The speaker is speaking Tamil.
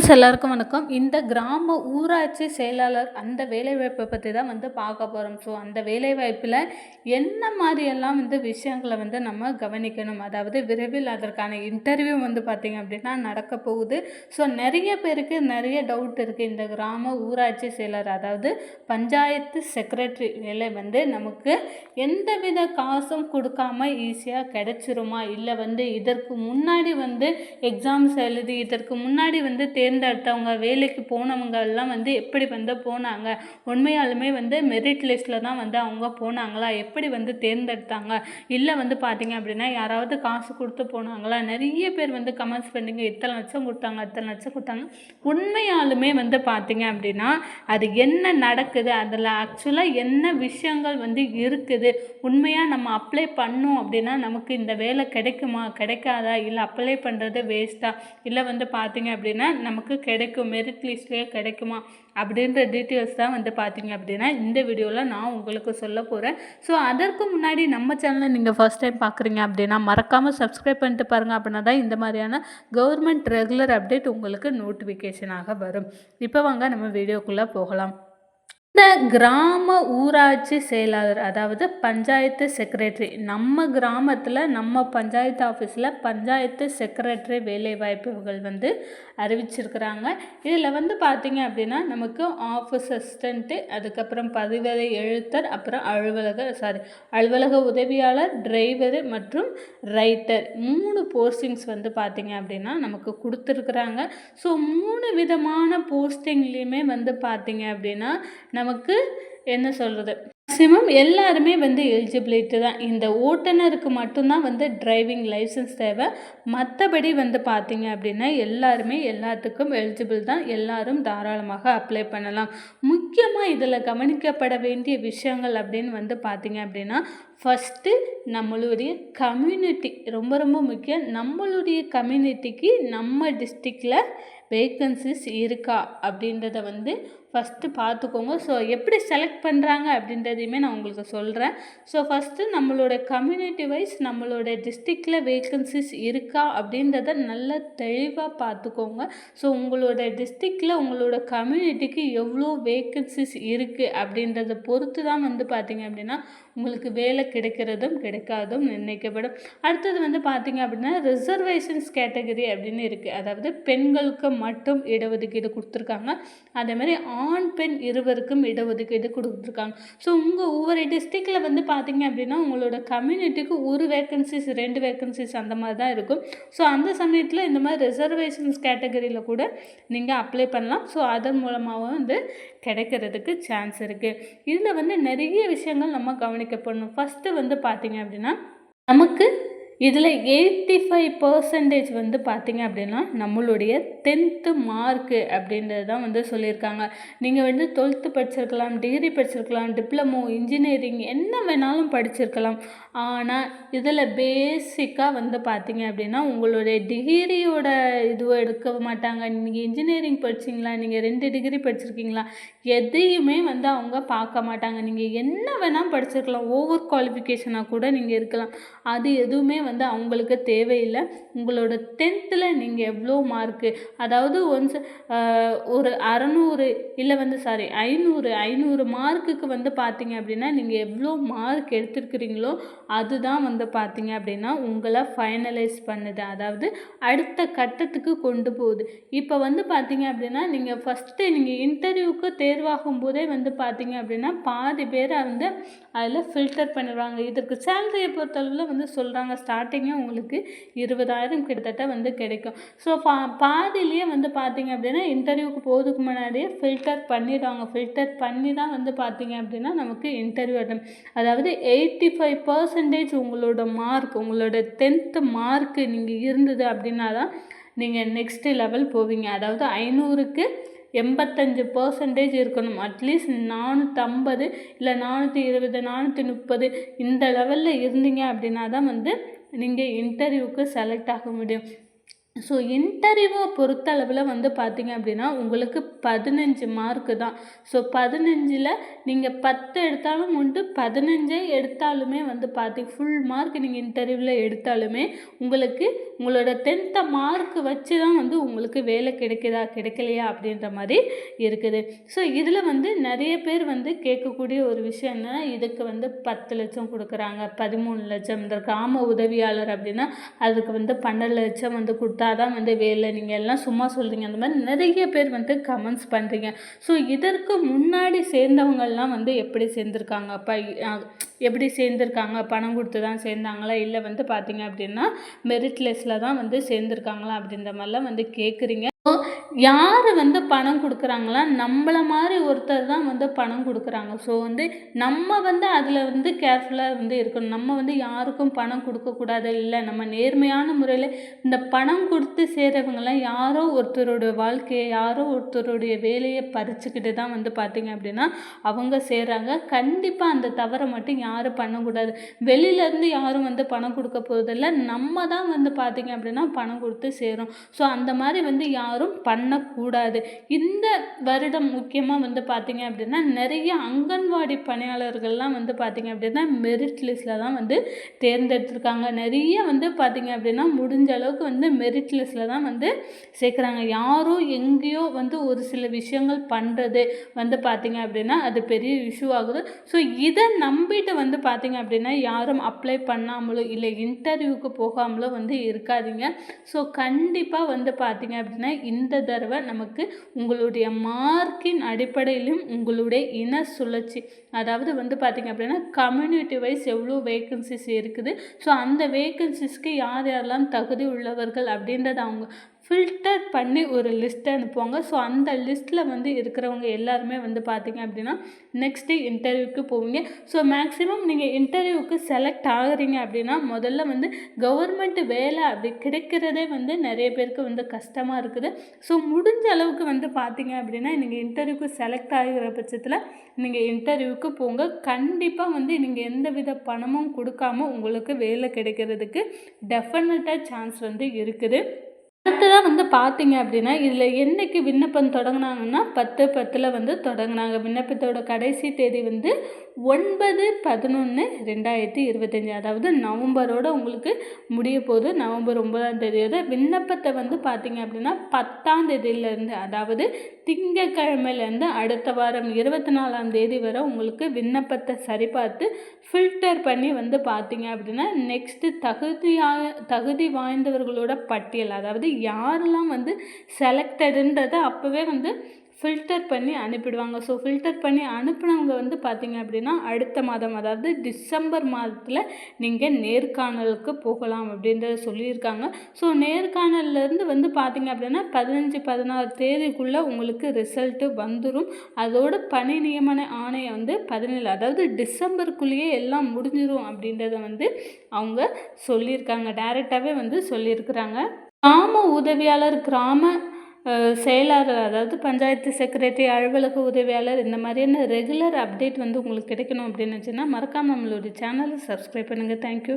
ஃப்ரெண்ட்ஸ் எல்லாருக்கும் வணக்கம். இந்த கிராம ஊராட்சி செயலாளர் அந்த வேலைவாய்ப்பை பற்றி தான் வந்து பார்க்க போகிறோம் ஸோ அந்த வேலைவாய்ப்பில் என்ன மாதிரியெல்லாம் வந்து விஷயங்களை வந்து நம்ம கவனிக்கணும்? அதாவது விரைவில் அதற்கான இன்டர்வியூ வந்து பார்த்திங்க அப்படின்னா நடக்க போகுது. ஸோ நிறைய பேருக்கு நிறைய டவுட் இருக்குது இந்த கிராம ஊராட்சி செயலர் அதாவது பஞ்சாயத்து செக்ரட்டரி வேலை வந்து நமக்கு எந்தவித காசும் கொடுக்காம ஈஸியாக கிடைச்சிருமா? இல்லை வந்து இதற்கு முன்னாடி வந்து எக்ஸாம்ஸ் எழுதி இதற்கு முன்னாடி வந்து தேர்ந்தெடுத்தவங்க வேலைக்கு போனவங்க எல்லாம் வந்து எப்படி வந்து போனாங்க? உண்மையாலுமே வந்து மெரிட் லிஸ்ட்டில் தான் வந்து அவங்க போனாங்களா? எப்படி வந்து தேர்ந்தெடுத்தாங்க? இல்லை வந்து பார்த்தீங்க அப்படின்னா யாராவது காசு கொடுத்து போனாங்களா? நிறைய பேர் வந்து கமெண்ட்ஸ் பண்ணிங்க இத்தனை லட்சம் கொடுத்தாங்க இத்தனை லட்சம் கொடுத்தாங்க. உண்மையாலுமே வந்து பார்த்தீங்க அப்படின்னா அது என்ன நடக்குது? அதில் ஆக்சுவலாக என்ன விஷயங்கள் வந்து இருக்குது? உண்மையாக நம்ம அப்ளை பண்ணோம் அப்படின்னா நமக்கு இந்த வேலை கிடைக்குமா? கிடைக்காதா? இல்லை அப்ளை பண்ணுறது வேஸ்ட்டாக இல்லை வந்து பார்த்தீங்க அப்படின்னா நமக்கு கிடைக்கும் மெரிட் லிஸ்ட்லேயே கிடைக்குமா அப்படின்ற டீட்டெயில்ஸ் தான் வந்து பார்த்தீங்க அப்படின்னா இந்த வீடியோவில் நான் உங்களுக்கு சொல்ல போகிறேன் ஸோ அதற்கு முன்னாடி நம்ம சேனலை நீங்கள் ஃபஸ்ட் டைம் பார்க்குறீங்க அப்படின்னா மறக்காமல் சப்ஸ்கிரைப் பண்ணிட்டு பாருங்கள் அப்படின்னா தான் இந்த மாதிரியான கவர்மெண்ட் ரெகுலர் அப்டேட் உங்களுக்கு நோட்டிஃபிகேஷனாக வரும். இப்போ வாங்க நம்ம வீடியோக்குள்ளே போகலாம். கிராம ஊராட்சி செயலாளர் அதாவது பஞ்சாயத்து செக்ரட்டரி நம்ம கிராமத்தில் நம்ம பஞ்சாயத்து ஆஃபீஸில் பஞ்சாயத்து செக்ரட்டரி வேலைவாய்ப்புகள் வந்து அறிவிச்சிருக்கிறாங்க. இதில் வந்து பார்த்திங்க அப்படின்னா நமக்கு ஆஃபீஸ் அசிஸ்டண்ட்டு அதுக்கப்புறம் பதிவறை எழுத்தர் அப்புறம் அலுவலக சாரி அலுவலக உதவியாளர் டிரைவரு மற்றும் ரைட்டர். மூணு போஸ்டிங்ஸ் வந்து பார்த்திங்க அப்படின்னா நமக்கு கொடுத்துருக்குறாங்க. ஸோ மூணு விதமான போஸ்டிங்லேயுமே வந்து பார்த்திங்க அப்படின்னா நம்ம நமக்கு என்ன சொல்கிறது மேக்ஸிமம் எல்லாருமே வந்து எலிஜிபிலிட்டி தான். இந்த ஓட்டுநருக்கு மட்டும்தான் வந்து டிரைவிங் லைசன்ஸ் தேவை. மற்றபடி வந்து பார்த்தீங்க அப்படின்னா எல்லாருமே எல்லாத்துக்கும் எலிஜிபிள் தான். எல்லாரும் தாராளமாக அப்ளை பண்ணலாம். முக்கியமாக இதில் கவனிக்கப்பட வேண்டிய விஷயங்கள் அப்படின்னு வந்து பார்த்தீங்க அப்படின்னா ஃபஸ்ட்டு நம்மளுடைய கம்யூனிட்டி ரொம்ப ரொம்ப முக்கியம். நம்மளுடைய கம்யூனிட்டிக்கு நம்ம டிஸ்ட்ரிக்டில் வேக்கன்சிஸ் இருக்கா அப்படின்றத வந்து ஃபஸ்ட்டு பார்த்துக்கோங்க. ஸோ எப்படி செலக்ட் பண்ணுறாங்க அப்படின்றதையுமே நான் உங்களுக்கு சொல்கிறேன் ஸோ ஃபஸ்ட்டு நம்மளோட கம்யூனிட்டி வைஸ் நம்மளோட டிஸ்ட்ரிக்டில் வேக்கன்சிஸ் இருக்கா அப்படின்றத நல்லா தெளிவாக பார்த்துக்கோங்க. ஸோ உங்களோட டிஸ்ட்ரிக்டில் உங்களோட கம்யூனிட்டிக்கு எவ்வளோ வேக்கன்சிஸ் இருக்குது அப்படின்றத பொறுத்து தான் வந்து பார்த்திங்க அப்படின்னா உங்களுக்கு வேலை கிடைக்கிறதும் கிடைக்காதும் நிர்ணயிக்கப்படும். அடுத்தது வந்து பார்த்திங்க அப்படின்னா ரிசர்வேஷன்ஸ் கேட்டகரி அப்படின்னு இருக்குது அதாவது பெண்களுக்கு மட்டும் இடஒதுக்கீடு கொடுத்துருக்காங்க. அதே மாதிரி ஆண் பெண் இருவருக்கும் இடஒதுக்கீடு கொடுத்துருக்காங்க. ஸோ உங்கள் ஒவ்வொரு டிஸ்ட்ரிக்டில் வந்து பார்த்தீங்க அப்படின்னா உங்களோட கம்யூனிட்டிக்கு ஒரு வேக்கன்சிஸ் ரெண்டு வேக்கன்சிஸ் அந்த மாதிரி தான் இருக்கும். ஸோ அந்த சமயத்தில் இந்த மாதிரி ரிசர்வேஷன்ஸ் கேட்டகரியில் கூட நீங்கள் அப்ளை பண்ணலாம். ஸோ அதன் மூலமாகவும் வந்து கிடைக்கிறதுக்கு சான்ஸ் இருக்குது இதில் வந்து நிறைய விஷயங்கள் நம்ம கவனிக்கப்படணும். ஃபஸ்ட்டு வந்து பார்த்தீங்க அப்படின்னா நமக்கு இதில் எயிட்டி ஃபைவ் பர்சன்டேஜ் வந்து பார்த்திங்க அப்படின்னா நம்மளுடைய டென்த்து மார்க்கு அப்படின்றது தான் வந்து சொல்லியிருக்காங்க. நீங்கள் வந்து டுவெல்த்து படிச்சிருக்கலாம் டிகிரி படிச்சிருக்கலாம் டிப்ளமோ இன்ஜினியரிங் என்ன வேணாலும் படிச்சிருக்கலாம். ஆனால் இதில் பேசிக்காக வந்து பார்த்திங்க அப்படின்னா உங்களுடைய டிகிரியோட இதுவை எடுக்க மாட்டாங்க. நீங்கள் இன்ஜினியரிங் படிச்சிங்களா? நீங்கள் ரெண்டு டிகிரி படிச்சிருக்கீங்களா? எதையுமே வந்து அவங்க பார்க்க மாட்டாங்க. நீங்கள் என்ன வேணால் படிச்சிருக்கலாம். ஓவர் குவாலிஃபிகேஷனாக கூட நீங்கள் இருக்கலாம். அது எதுவுமே வந்து அவங்களுக்கு தேவையில்லை. உங்களோட டென்த்தில் நீங்கள் எவ்வளோ மார்க்கு அதாவது ஒன்ஸ் ஒரு அறநூறு இல்லை வந்து சாரி ஐநூறு ஐநூறு மார்க்குக்கு வந்து பார்த்தீங்க அப்படின்னா நீங்கள் எவ்வளோ மார்க் எடுத்துருக்கிறீங்களோ அதுதான் வந்து பார்த்தீங்க அப்படின்னா உங்களை ஃபைனலைஸ் பண்ணுது. அதாவது அடுத்த கட்டத்துக்கு கொண்டு போகுது. இப்போ வந்து பார்த்தீங்க அப்படின்னா நீங்கள் ஃபஸ்ட்டு நீங்கள் இன்டர்வியூக்கு தேர்வாகும் போதே வந்து பார்த்தீங்க அப்படின்னா பாதி பேரை வந்து அதில் ஃபில்டர் பண்ணிடுவாங்க. இதற்கு சேலரியை பொறுத்தளவில் வந்து சொல்கிறாங்க ஸ்டார்டிங்கே உங்களுக்கு இருபதாயிரம் கிட்டத்தட்ட வந்து கிடைக்கும். ஸோ பா பாதிலேயே வந்து பார்த்தீங்க அப்படின்னா இன்டர்வியூக்கு போகிறதுக்கு முன்னாடியே ஃபில்டர் பண்ணிடுவாங்க. ஃபில்டர் பண்ணி தான் வந்து பார்த்தீங்க அப்படின்னா நமக்கு இன்டர்வியூ அட்டன் அதாவது எயிட்டி ஃபைவ் பர்சன்டேஜ் உங்களோட மார்க் உங்களோட டென்த்து மார்க்கு நீங்கள் இருந்தது அப்படின்னா தான் நீங்கள் நெக்ஸ்ட்டு லெவல் போவீங்க. அதாவது ஐநூறுக்கு எண்பத்தஞ்சு பர்சன்டேஜ் இருக்கணும். அட்லீஸ்ட் நானூற்றம்பது இல்லை நானூற்றி இருபது நானூற்றி முப்பது இந்த லெவலில் இருந்தீங்க அப்படின்னா தான் வந்து நீங்கள் இன்டர்வியூக்கு செலக்ட் ஆக முடியும். ஸோ இன்டர்வியூவை பொறுத்தளவில் வந்து பார்த்தீங்க அப்படின்னா உங்களுக்கு பதினஞ்சு மார்க்கு தான். ஸோ பதினஞ்சில் நீங்கள் பத்து எடுத்தாலும் உண்டு பதினஞ்சே எடுத்தாலுமே வந்து பார்த்திங்க ஃபுல் மார்க் நீங்கள் இன்டர்வியூவில் எடுத்தாலுமே உங்களுக்கு உங்களோட டென்த்தை மார்க் வச்சு தான் வந்து உங்களுக்கு வேலை கிடைக்குதா கிடைக்கலையா அப்படின்ற மாதிரி இருக்குது. ஸோ இதில் வந்து நிறைய பேர் வந்து கேட்கக்கூடிய ஒரு விஷயம் என்னன்னா இதுக்கு வந்து பத்து லட்சம் கொடுக்குறாங்க பதிமூணு லட்சம் இந்த கிராம உதவியாளர் அப்படின்னா அதுக்கு வந்து பன்னெண்டு லட்சம் வந்து கொடுத்தா தான் வந்து வேலை. நீங்கள் எல்லாம் சும்மா சொல்கிறீங்க அந்த மாதிரி நிறைய பேர் வந்து கமெண்ட்ஸ் பண்ணுறீங்க ஸோ இதற்கு முன்னாடி சேர்ந்தவங்கள்லாம் வந்து எப்படி சேர்ந்துருக்காங்க? எப்படி சேர்ந்துருக்காங்க? பணம் கொடுத்து தான் சேர்ந்தாங்களா? இல்லை வந்து பார்த்தீங்க அப்படின்னா மெரிட் தான் வந்து சேர்ந்துருக்காங்களா? அப்படின்ற மாதிரிலாம் வந்து கேட்குறீங்க. யார் வந்து பணம் கொடுக்குறாங்களா? நம்மளை மாதிரி ஒருத்தர் தான் வந்து பணம் கொடுக்குறாங்க. ஸோ வந்து நம்ம வந்து அதில் வந்து கேர்ஃபுல்லாக வந்து இருக்கணும். நம்ம வந்து யாருக்கும் பணம் கொடுக்கக்கூடாது இல்லை நம்ம நேர்மையான முறையில் இந்த பணம் கொடுத்து சேர்றவங்களாம் யாரோ ஒருத்தரோட வாழ்க்கையை யாரோ ஒருத்தருடைய வேலையை பறிச்சுக்கிட்டு தான் வந்து பார்த்திங்க அப்படின்னா அவங்க சேர்றாங்க. கண்டிப்பாக அந்த தவறை மட்டும் யாரும் பண்ணக்கூடாது வெளியிலேருந்து யாரும் வந்து பணம் கொடுக்க போகிறதில்ல நம்ம தான் வந்து பார்த்திங்க அப்படின்னா பணம் கொடுத்து சேரும். ஸோ அந்த மாதிரி வந்து யாரும் பண்ணக்கூடாது. இந்த வருடம் முக்கியமாக வந்து பார்த்திங்க அப்படின்னா நிறைய அங்கன்வாடி பணியாளர்கள்லாம் வந்து பார்த்திங்க அப்படின்னா மெரிட் லிஸ்ட்டில் தான் வந்து தேர்ந்தெடுத்திருக்காங்க. நிறைய வந்து பார்த்திங்க அப்படின்னா முடிஞ்ச அளவுக்கு வந்து மெரிட் லிஸ்ட்டில் தான் வந்து சேர்க்குறாங்க. யாரோ எங்கேயோ வந்து ஒரு சில விஷயங்கள் பண்ணுறது வந்து பார்த்திங்க அப்படின்னா அது பெரிய இஷ்யூ ஆகுது. ஸோ இதை நம்பிட்டு வந்து பார்த்திங்க அப்படின்னா யாரும் அப்ளை பண்ணாமலோ இல்லை இன்டர்வியூக்கு போகாமலோ வந்து இருக்காதீங்க. ஸோ கண்டிப்பாக வந்து பார்த்திங்க அப்படின்னா இந்த தடவை நமக்கு உங்களுடைய மார்க்கின் அடிப்படையிலும் உங்களுடைய இன சுழற்சி. அதாவது வந்து பார்த்திங்க அப்படின்னா கம்யூனிட்டி வைஸ் எவ்வளோ வேக்கன்சிஸ் இருக்குது. ஸோ அந்த வேக்கன்சிஸ்க்கு யார் யாரெல்லாம் தகுதி உள்ளவர்கள் அப்படின்றத அவங்க ஃபில்டர் பண்ணி ஒரு லிஸ்ட் அனுப்புவாங்க. ஸோ அந்த லிஸ்ட்டில் வந்து இருக்கிறவங்க எல்லாருமே வந்து பார்த்திங்க அப்படின்னா நெக்ஸ்ட்டு இன்டர்வியூக்கு போவீங்க. ஸோ மேக்ஸிமம் நீங்கள் இன்டர்வியூக்கு செலக்ட் ஆகுறீங்க அப்படின்னா முதல்ல வந்து கவர்மெண்ட் வேலை அப்படி கிடைக்கிறதே வந்து நிறைய பேருக்கு வந்து கஷ்டமாக இருக்குது. ஸோ முடிஞ்ச அளவுக்கு வந்து பார்த்திங்க அப்படின்னா நீங்கள் இன்டர்வியூக்கு செலக்ட் ஆகிற பட்சத்தில் நீங்கள் இன்டர்வியூக்கு போங்க. கண்டிப்பாக வந்து நீங்கள் எந்த வித பணமும் கொடுக்காம உங்களுக்கு வேலை கிடைக்கிறதுக்கு டெஃபினட்டாக சான்ஸ் வந்து இருக்குது. அடுத்ததாக வந்து பார்த்தீங்க அப்படின்னா இதில் என்னைக்கு விண்ணப்பம் தொடங்கினாங்கன்னா பத்து பத்தில் வந்து தொடங்கினாங்க. விண்ணப்பத்தோட கடைசி தேதி வந்து ஒன்பது பதினொன்று ரெண்டாயிரத்தி இருபத்தஞ்சி. அதாவது நவம்பரோட உங்களுக்கு முடிய போகுது நவம்பர் ஒன்பதாம் தேதியோட விண்ணப்பத்தை வந்து பார்த்தீங்க அப்படின்னா பத்தாம் தேதியிலேருந்து அதாவது திங்கக்கிழமையிலேருந்து அடுத்த வாரம் இருபத்தி நாலாம் தேதி வரை உங்களுக்கு விண்ணப்பத்தை சரிபார்த்து ஃபில்டர் பண்ணி வந்து பார்த்தீங்க அப்படின்னா நெக்ஸ்ட்டு தகுதியாக தகுதி வாய்ந்தவர்களோட பட்டியல் அதாவது யாரெல்லாம் வந்து செலக்டடுன்றதை அப்போவே வந்து ஃபில்டர் பண்ணி அனுப்பிடுவாங்க. ஸோ ஃபில்டர் பண்ணி அனுப்பினவங்க வந்து பார்த்திங்க அப்படின்னா அடுத்த மாதம் அதாவது டிசம்பர் மாதத்தில் நீங்கள் நேர்காணலுக்கு போகலாம் அப்படின்றத சொல்லியிருக்காங்க. ஸோ நேர்காணல்லேருந்து வந்து பார்த்திங்க அப்படின்னா பதினஞ்சு பதினாறு தேதிக்குள்ளே உங்களுக்கு ரிசல்ட்டு வந்துடும் அதோட பணி நியமன ஆணையம் வந்து பதினேழு அதாவது டிசம்பருக்குள்ளேயே எல்லாம் முடிஞ்சிடும் அப்படின்றத வந்து அவங்க சொல்லியிருக்காங்க. டைரெக்டாகவே வந்து சொல்லியிருக்கிறாங்க. கிராம உதவியாளர் கிராம செயலாளர் அதாவது பஞ்சாயத்து செக்ரட்டரி அலுவலக உதவியாளர் இந்த மாதிரியான ரெகுலர் அப்டேட் வந்து உங்களுக்கு கிடைக்கணும் அப்படின்னு வச்சுன்னா மறக்காமல் நம்மளுடைய சேனலை சப்ஸ்கிரைப் பண்ணுங்கள் தேங்க்யூ